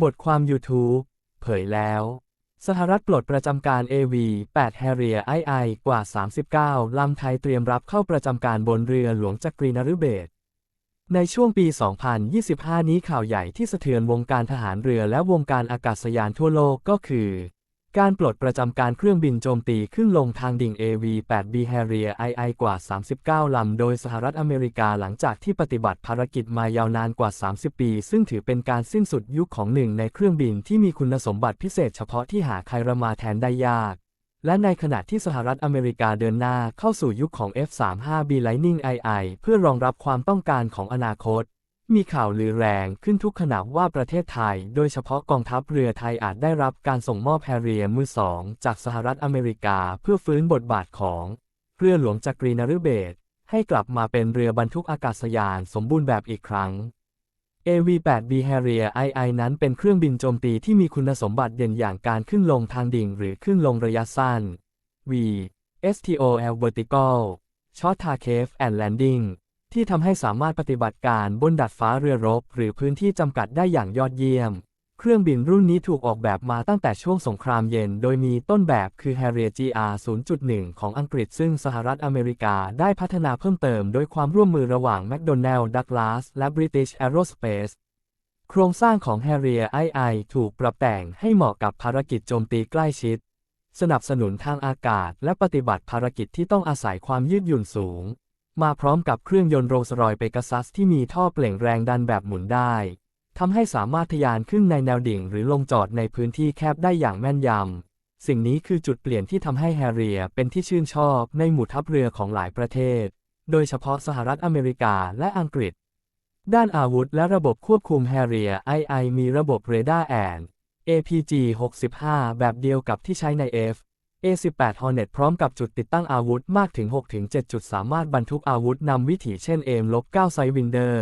บทความ YouTube เผยแล้ว สหรัฐปลดประจำการ AV-8 Harrier II กว่า 39 ลำไทยเตรียมรับเข้าประจำการบนเรือหลวงจักรีนฤเบศในช่วงปี 2025 นี้ข่าวใหญ่ที่สะเทือนวงการทหารเรือและวงการอากาศยานทั่วโลกก็คือ การปลดประจำการเครื่องบินโจมตีขึ้นลงทางดิ่ง AV-8B Harrier II กว่า 39 ลำ โดยสหรัฐอเมริกาหลังจากที่ปฏิบัติภารกิจมายาวนานกว่า 30 ปี ซึ่งถือเป็นการสิ้นสุดยุคของหนึ่งในเครื่องบินที่มีคุณสมบัติพิเศษเฉพาะที่หาใครรมาแทนได้ยาก และในขณะที่สหรัฐอเมริกาเดินหน้าเข้าสู่ยุคของ F-35B Lightning II เพื่อรองรับความต้องการของอนาคต มีข่าวลือแรงขึ้นทุกขณะว่าประเทศไทย โดยเฉพาะกองทัพเรือไทยอาจได้รับการส่งมอบแฮร์เรียมือสองจากสหรัฐอเมริกาเพื่อฟื้นบทบาทของเรือหลวงจักรีนฤเบศให้กลับมาเป็นเรือบรรทุกอากาศยานสมบูรณ์แบบอีกครั้ง AV-8B Harrier II นั้นเป็นเครื่องบินโจมตีที่มีคุณสมบัติเด่นอย่างการขึ้นลงทางดิ่งหรือขึ้นลงระยะสั้น V STOL Vertical Short Target and Landing ที่ทำให้สามารถปฏิบัติการบนดัดฟ้าเรือรบ หรือพื้นที่จำกัดได้อย่างยอดเยี่ยม เครื่องบินรุ่นนี้ถูกออกแบบมาตั้งแต่ช่วงสงครามเย็น โดยมีต้นแบบคือ Harrier GR 0.1 ของอังกฤษ ซึ่งสหรัฐอเมริกาได้พัฒนาเพิ่มเติมโดยความร่วมมือระหว่าง McDonnell Douglas และ British Aerospace โครงสร้างของ Harrier II ถูกปรับแต่งให้เหมาะกับภารกิจโจมตีใกล้ชิด สนับสนุนทางอากาศและปฏิบัติภารกิจที่ต้องอาศัยความยืดหยุ่นสูง มาพร้อมกับเครื่องยนต์โรลส์รอยเปกัซัสที่มีท่อเปล่งแรงดันแบบหมุนได้ทำให้สามารถทะยานขึ้นในแนวดิ่งหรือลงจอดในพื้นที่แคบได้อย่างแม่นยำ สิ่งนี้คือจุดเปลี่ยนที่ทำให้แฮร์เรียเป็นที่ชื่นชอบในหมู่ทัพเรือของหลายประเทศ โดยเฉพาะสหรัฐอเมริกาและอังกฤษ ด้านอาวุธและระบบควบคุมแฮร์เรีย II มีระบบเรดาร์แอน APG 65แบบเดียวกับที่ใช้ใน F A18 Hornet พร้อมกับจุดติดตั้งอาวุธมากถึง 6-7 จุดสามารถบรรทุกอาวุธนำวิถีเช่น M-9 Sidewinder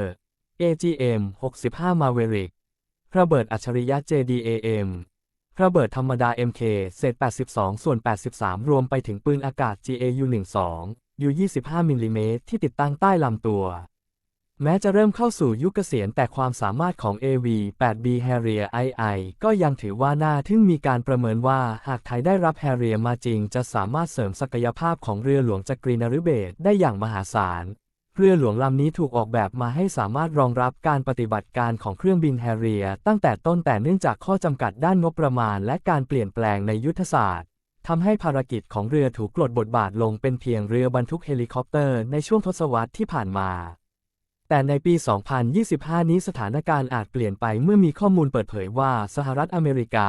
AGM 65 Maverick ระเบิดอัจฉริยะ JDAM ระเบิดธรรมดา MK เศษ 82 ส่วน 83 รวมไปถึงปืนอากาศ GAU-12 U-25 มิลลิเมตรที่ติดตั้งใต้ลำตัว แม้จะเริ่มเข้าสู่ยุคเกษียณแต่ความสามารถของ AV-8B Harrier II ก็ยังถือว่าน่าทึ่งมีการประเมินว่า หากไทยได้รับ Harrier มาจริง จะสามารถเสริมศักยภาพของเรือหลวงจักรีนฤเบศได้อย่างมหาศาล เรือหลวงลำนี้ถูกออกแบบมาให้สามารถรองรับการปฏิบัติการของเครื่องบินแฮร์เรีย ตั้งแต่ต้นแต่เนื่องจากข้อจำกัดด้านงบประมาณ และการเปลี่ยนแปลงในยุทธศาสตร์ทำให้ภารกิจของเรือถูกกลดบทบาทลงเป็นเพียงเรือบรรทุกเฮลิคอปเตอร์ในช่วงทศวรรษที่ผ่านมา แต่ในปี 2025 นี้สถานการณ์อาจเปลี่ยนไปเมื่อมีข้อมูลเปิดเผยว่าสหรัฐอเมริกา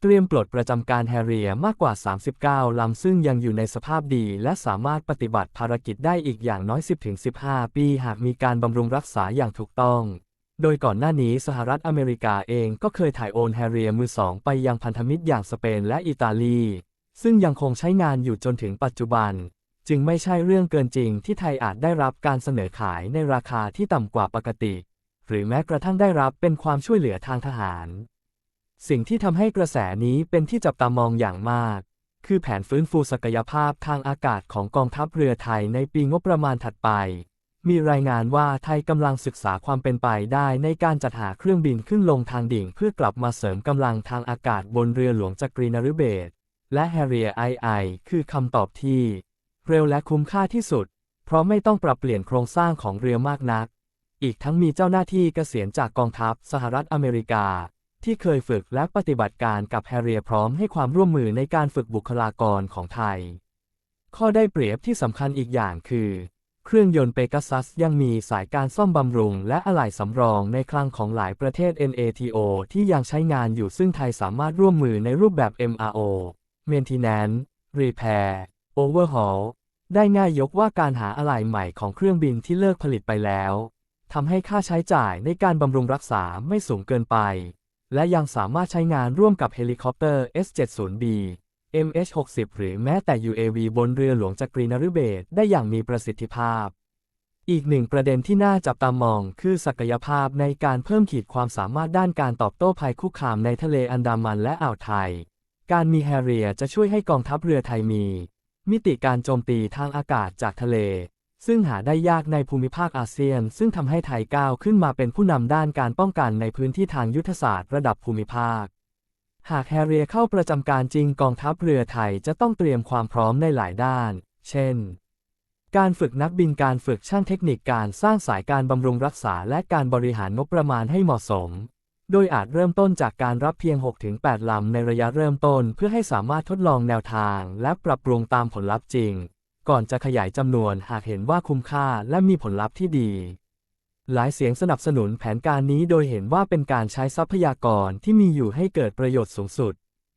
เตรียมปลดประจำการแฮร์เรียมากกว่า 39 ลำซึ่งยังอยู่ในสภาพดี และสามารถปฏิบัติภารกิจได้อีกอย่างน้อย 10-15 ปีหากมีการบำรุงรักษาอย่างถูกต้องโดยก่อนหน้านี้สหรัฐอเมริกาเองก็เคยถ่ายโอนแฮร์เรียมือสองไปยังพันธมิตรอย่างสเปนและอิตาลี ซึ่งยังคงใช้งานอยู่จนถึงปัจจุบัน จึงไม่ใช่เรื่องเกินจริงที่ไทยอาจได้รับการเสนอขายในราคาที่ต่ำกว่าปกติ หรือแม้กระทั่งได้รับเป็นความช่วยเหลือทางทหาร สิ่งที่ทำให้กระแสนี้เป็นที่จับตามองอย่างมาก คือแผนฟื้นฟูศักยภาพทางอากาศของกองทัพเรือไทยในปีงบประมาณถัดไป มีรายงานว่าไทยกำลังศึกษาความเป็นไปได้ในการจัดหาเครื่องบินขึ้นลงทางดิ่ง เพื่อกลับมาเสริมกำลังทางอากาศบนเรือหลวงจักรีนฤเบศรและ Harrier II คือคำตอบที่ เร็วและคุ้มค่าที่สุด เพราะไม่ต้องปรับเปลี่ยนโครงสร้างของเรือมากนัก อีกทั้งมีเจ้าหน้าที่เกษียณจากกองทัพสหรัฐอเมริกา ที่เคยฝึกและปฏิบัติการกับแฮรเรียพร้อมให้ความร่วมมือในการฝึกบุคลากรของไทย ข้อได้เปรียบที่สำคัญอีกอย่างคือ เครื่องยนต์เปกัสซัสยังมีสายการซ่อมบำรุง และอะไหล่สำรองในคลังของหลายประเทศ NATO ที่ยังใช้งานอยู่ซึ่งไทยสามารถร่วมมือในรูปแบบ MRO Maintenance Repair Overhaul ได้ง่ายยกว่าการหาอะไหล่ใหม่ของเครื่องบินที่เลิกผลิตไปแล้วทำให้ค่าใช้จ่ายในการบำรุงรักษาไม่สูงเกินไป และยังสามารถใช้งานร่วมกับเฮลิคอปเตอร์ S-70B MH-60 หรือแม้แต่ UAV บนเรือหลวงจักรีนฤเบศได้อย่างมีประสิทธิภาพ อีกหนึ่งประเด็นที่น่าจับตามองคือศักยภาพในการเพิ่มขีดความสามารถด้านการตอบโต้ภัยคุกคามในทะเลอันดามันและอ่าวไทย การมีแฮร์เรียจะช่วยให้กองทัพเรือไทยมี มิติการโจมตีทางอากาศจากทะเล ซึ่งหาได้ยากในภูมิภาคอาเซียน ซึ่งทำให้ไทยก้าวขึ้นมาเป็นผู้นำด้านการป้องกันในพื้นที่ทางยุทธศาสตร์ระดับภูมิภาค หากแฮร์เรียเข้าประจำการจริงกองทัพเรือไทยจะต้องเตรียมความพร้อมในหลายด้าน เช่น การฝึกนักบินการฝึกช่างเทคนิคการสร้างสายการบำรุงรักษาและการบริหารงบประมาณให้เหมาะสม โดยอาจเริ่มต้นจากการรับเพียง 6-8 ลำในระยะเริ่มต้น เพื่อให้สามารถทดลองแนวทาง และปรับปรุงตามผลลัพธ์จริง ก่อนจะขยายจำนวนหากเห็นว่าคุ้มค่าและมีผลลัพธ์ที่ดี หลายเสียงสนับสนุนแผนการนี้โดยเห็นว่าเป็นการใช้ทรัพยากรที่มีอยู่ให้เกิดประโยชน์สูงสุด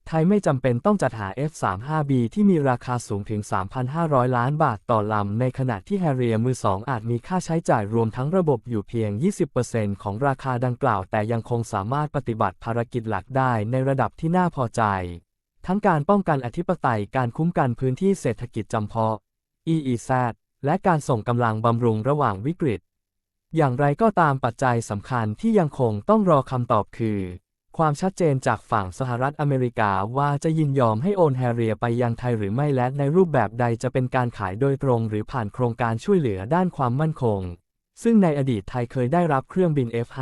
ไทยไม่จำเป็นต้องจัดหา F-35B ที่มีราคาสูงถึง 3,500 ล้านบาทต่อลำ ในขณะที่แฮร์เรียมือสองอาจมีค่าใช้จ่ายรวมทั้งระบบอยู่เพียง 20%ของราคาดังกล่าว แต่ยังคงสามารถปฏิบัติภารกิจหลักได้ในระดับที่น่าพอใจ ทั้งการป้องกันอธิปไตยการคุ้มกันพื้นที่เศรษฐกิจจำเพาะ EEZ และการส่งกำลังบำรุงระหว่างวิกฤต อย่างไรก็ตามปัจจัยสำคัญที่ยังคงต้องรอคำตอบคือ ความชัดเจนจากฝั่งสหรัฐอเมริกาว่าจะยินยอมให้โอนแฮร์เรียไปยังไทยหรือไม่และในรูปแบบใดจะเป็นการขายโดยตรง หรือผ่านโครงการช่วยเหลือด้านความมั่นคง ซึ่งในอดีตไทยเคยได้รับเครื่องบิน F5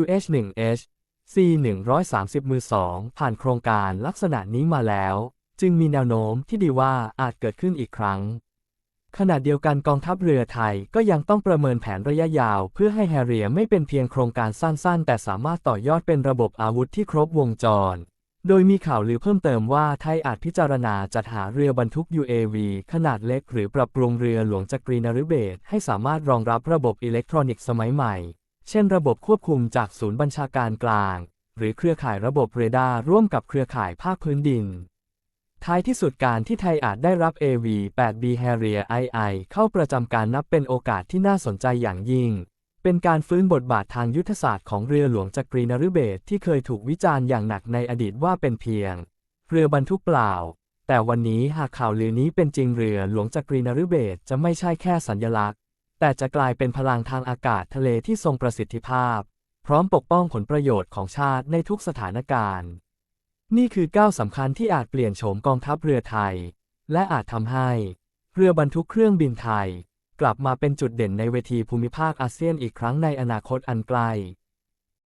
UH-1H C-130 มือสองผ่านโครงการลักษณะนี้มาแล้ว จึงมีแนวโน้มที่ดีว่าอาจเกิดขึ้นอีกครั้ง ขณะเดียวกันกองทัพเรือไทยก็ยังต้องประเมินแผนระยะยาว เพื่อให้แฮรเรียไม่เป็นเพียงโครงการสั้นๆ แต่สามารถต่อยอดเป็นระบบอาวุธที่ครบวงจร โดยมีข่าวลือเพิ่มเติมว่าไทยอาจพิจารณาจัดหาเรือบรรทุก UAV ขนาดเล็กหรือปรับปรุงเรือหลวงจักรีนฤเบศให้สามารถรองรับระบบอิเล็กทรอนิกส์สมัยใหม่ เช่น ระบบควบคุมจากศูนย์บัญชาการกลาง หรือเครือข่ายระบบเรดาร์ร่วมกับเครือข่ายภาคพื้นดิน ท้ายที่สุดการที่ไทยอาจได้รับ AV-8B Harrier II เข้าประจำการนับเป็นโอกาสที่น่าสนใจอย่างยิ่ง เป็นการฟื้นบทบาททางยุทธศาสตร์ของเรือหลวงจักรีนฤเบศที่เคยถูกวิจารณ์อย่างหนักในอดีตว่าเป็นเพียง เรือบรรทุกเปล่า แต่วันนี้หากข่าวลือนี้เป็นจริงเรือหลวงจักรีนฤเบศจะไม่ใช่แค่สัญลักษณ์ แต่จะกลายเป็นพลังทางอากาศทะเลที่ทรงประสิทธิภาพ พร้อมปกป้องผลประโยชน์ของชาติในทุกสถานการณ์ นี่คือก้าวสำคัญที่อาจเปลี่ยนโฉมกองทัพเรือไทย และอาจทำให้ เรือบรรทุกเครื่องบินไทย กลับมาเป็นจุดเด่นในเวทีภูมิภาคอาเซียนอีกครั้งในอนาคตอันไกล